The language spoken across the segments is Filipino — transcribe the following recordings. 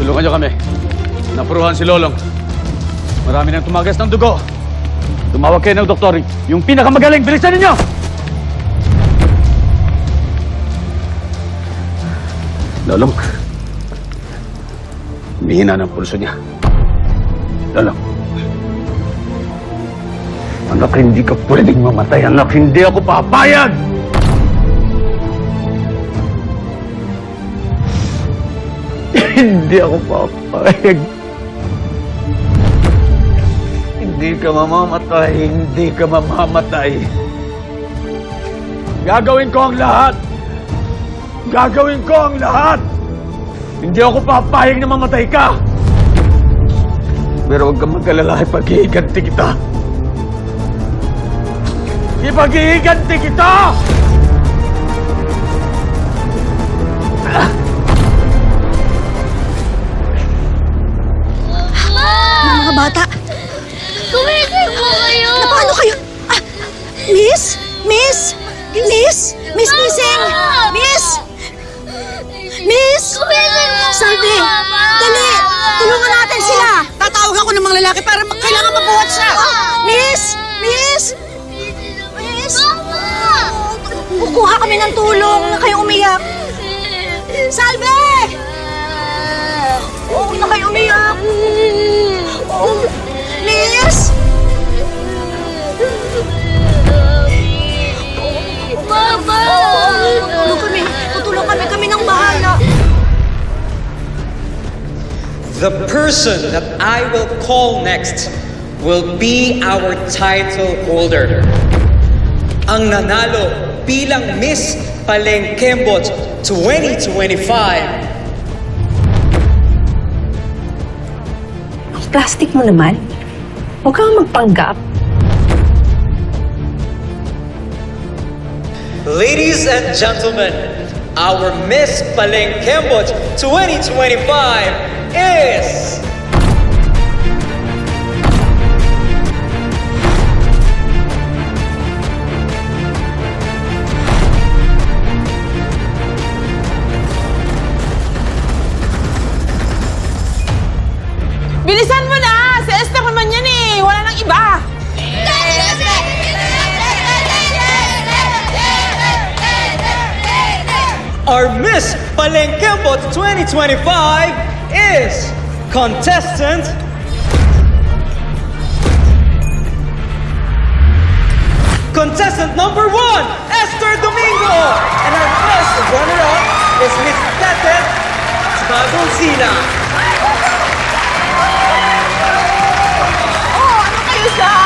Tulungan niyo kami. Napuruhan si Lolong. Marami nang tumagas ng dugo. Tumawag kayo ng doktor. Yung pinakamagaling, bilisan ninyo! Lolong. Humihina ng pulso niya. Lolong. Anak, hindi ka pwedeng mamatay. Anak, hindi ako papayag! Hindi ako papayag. Hindi ka mamamatay. Hindi ka mamamatay. Gagawin ko ang lahat. Gagawin ko ang lahat. Hindi ako papayag na mamatay ka. Pero huwag kang mag-alala. Ipag-iiganti kita. Ipag-iiganti kita! Mga bata, Kumising po kayo! paano kayo? Ah, miss? Miss? Miss? Miss Missing? Miss? Miss? Kumising po! Mama! Dali! Tulungan natin sila! Tatawag ako ng mga lalaki para mag- kailangan mabuhat siya! Miss? Miss? Miss? Kukuha kami ng tulong na kayo umiyak! Salve! Huwag na kayo umiyak! Oh, Miss? Mama! Tutulong! Kami nang bahala! The person that I will call next will be our title holder. Ang nanalo bilang Miss Palengkembot 2025. Plastic mo naman. Huwag kang magpanggap. Ladies and gentlemen, our Miss Palengkembot 2025 is... Our Miss Palengkembot 2025 is contestant Contestant number one, Esther Domingo! And our first runner-up is Miss Tetet Bagonsina. Oh, ano kayo dyan?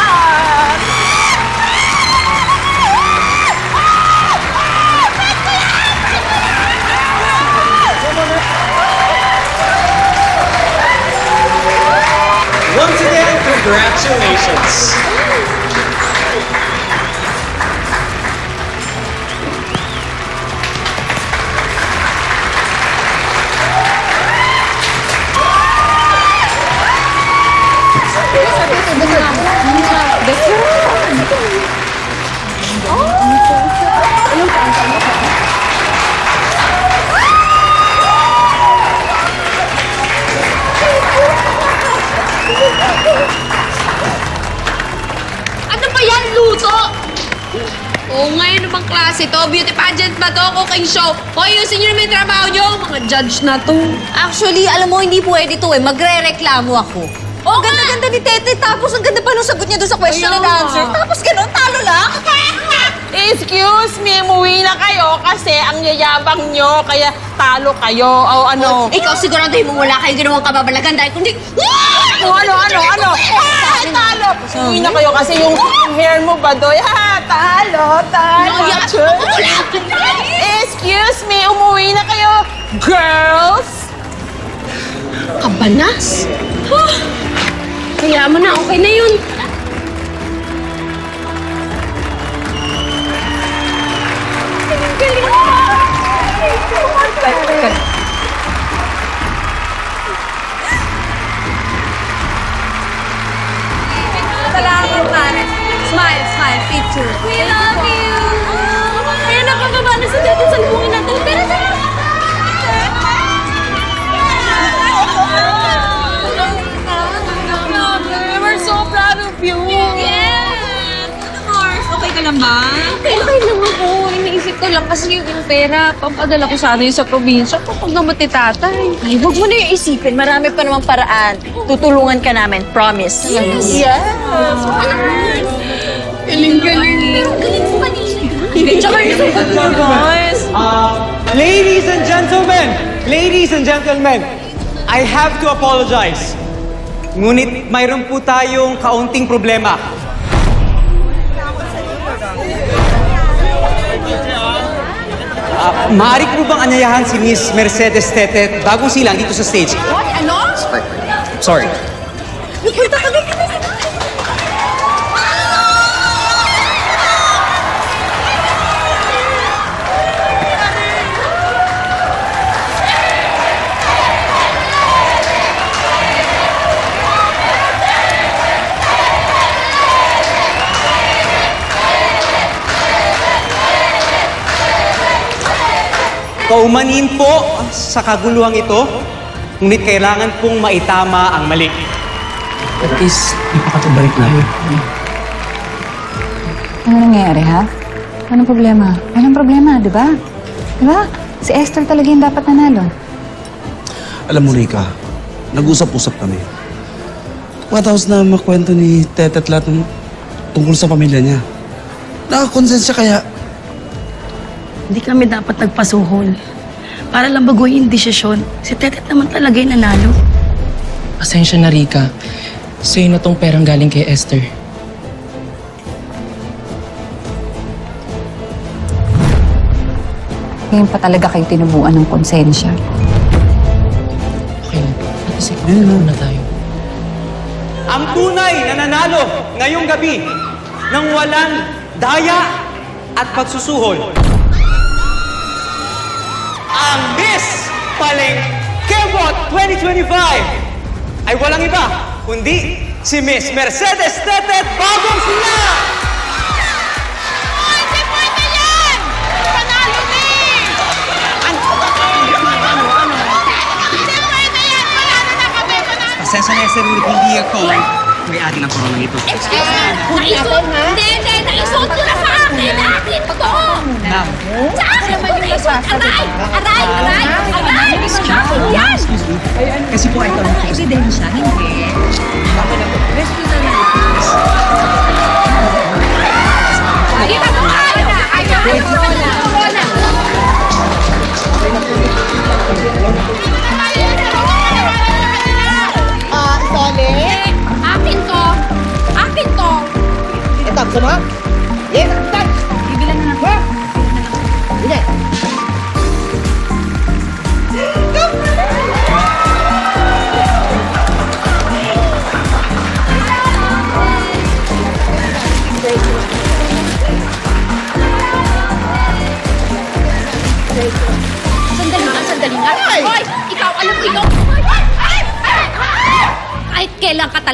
Congratulations. Bang klase to? Beauty pageant ba to? Cooking show? Hoy, ayusin nyo naman yung trabaho nyo. Mga judge na to. Actually, alam mo, hindi pwede to eh. Magre-reklamo ako. Oh, ganda-ganda ni Tete. Tapos ang ganda pa nung sagot niya doon sa question Ayun and answer. Tapos ganun, talo lang. Excuse me, umuwi na kayo kasi ang yayabang nyo, kaya talo kayo. O ano? Ikaw siguraduhin mo wala kayo ginawang kababalagan dahil kundi... Ano, ano, ano, ano? Ah, talo! Umuwi na kayo kasi yung, yung hair mo ba, Doy? Ha, talo, talo. Excuse me, umuwi na kayo, girls! Kabanas? Kaya mo na, okay na yun. Salamat, Mare. Smile, smile. Picture. We love you! Kasi yung, yung pera, papadala ko sana yun sa probinsya kapag naman ni tatay. Ay, huwag mo na yung isipin. Marami pa namang paraan. Tutulungan ka namin. Promise. Yes. Yes. Galing-galing. Tsaka yung Guys. Uh, ladies and gentlemen, ladies and gentlemen, I have to apologize. Ngunit mayroon po tayong kaunting problema. Uh, maaari po bang anyayahan si Miss Mercedes Tetet bagong silang dito sa stage? What? Ano? Sorry. Kaumanin po sa kaguluhang ito, ngunit kailangan pong maitama ang mali. At least, ipakatubalik namin. Ano nangyayari, ha? Anong problema? Walang problema, di ba? Di ba? Si Esther talaga yung dapat nanalo. Alam mo, Rika, nag-usap-usap kami. Matapos na makwento ni Tete at lahat ng tungkol sa pamilya niya. Nakakonsensya kaya Hindi kami dapat nagpasuhol. Para lang baguhin yung desisyon. Si Tetet naman talaga yung nanalo. Pasensya na, Rika. Sa'yo na tong perang galing kay Esther. Ngayon pa talaga kayo tinubuan ng konsensya. Okay lang. Natisip na tayo. Ang tunay na nanalo ngayong gabi ng walang daya at pagsusuhol. Ang Miss Palengkebot 2025 ay walang iba kundi si Miss Mercedes Tetet Bagong Sila! Pasensya na, sir, hindi ako may-ari ng corona ito. Hindi, hindi. Naisot nyo na sa akin. Akin ko to. Ma'am. Sa akin mo naisot. Aray! Aray! Aray! Aray! Sa akin yan! Kasi po ito ang Ebidensya, hindi.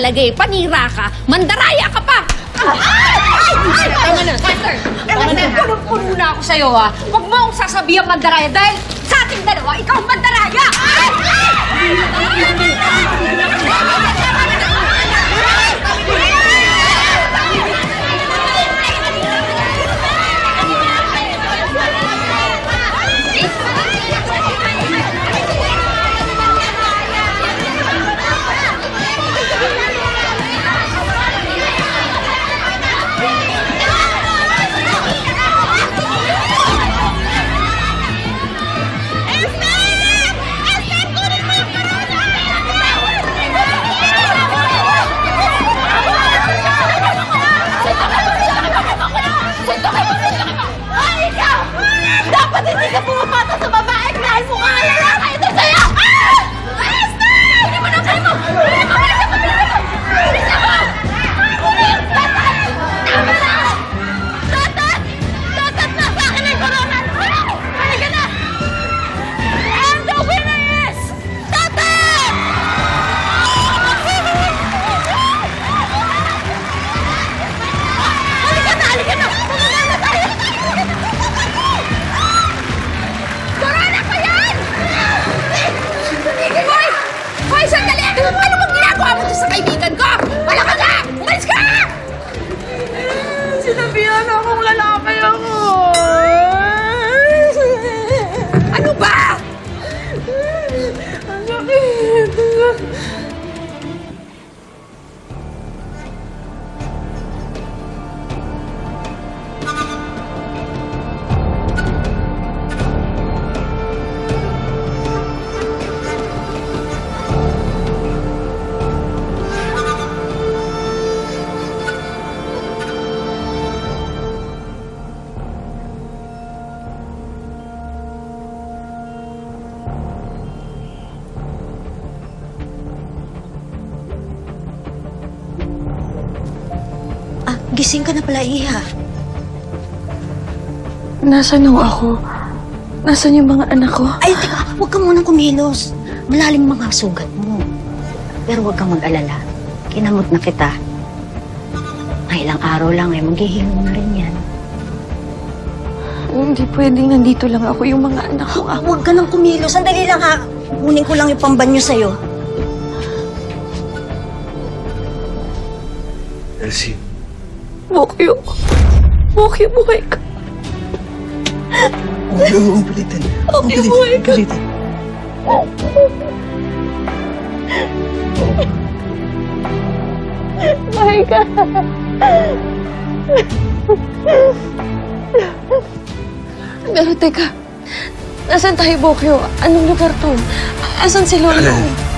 Talaga eh. Panira ka. Mandaraya ka pa. Tama na. Tama na. Punong-puno na ako sa'yo ha. Huwag mo akong sasabihan mandaraya dahil sa ating dalawa, ikaw ang mandaraya. Gising ka na pala, Iha. Nasaan ho ako? Nasaan yung mga anak ko? Ay, teka, huwag ka munang kumilos. Malalim mga sugat mo. Pero huwag kang mag-alala. Kinamot na kita. Mga ilang araw lang ay maghihilom na rin yan. Hindi pwedeng nandito lang ako yung mga anak ko. Ah, huwag ka nang kumilos. Sandali lang ha. Kunin ko lang yung pambanyo sa'yo. Elsie, Bokyo. Bokyo, buhay ka. huwag mo ulitin. Bokyo, buhay ka. Ulitin. Buhay ka. Pero teka, nasan tayo, Bokyo? Anong lugar to? Asan si Lolo? Alala,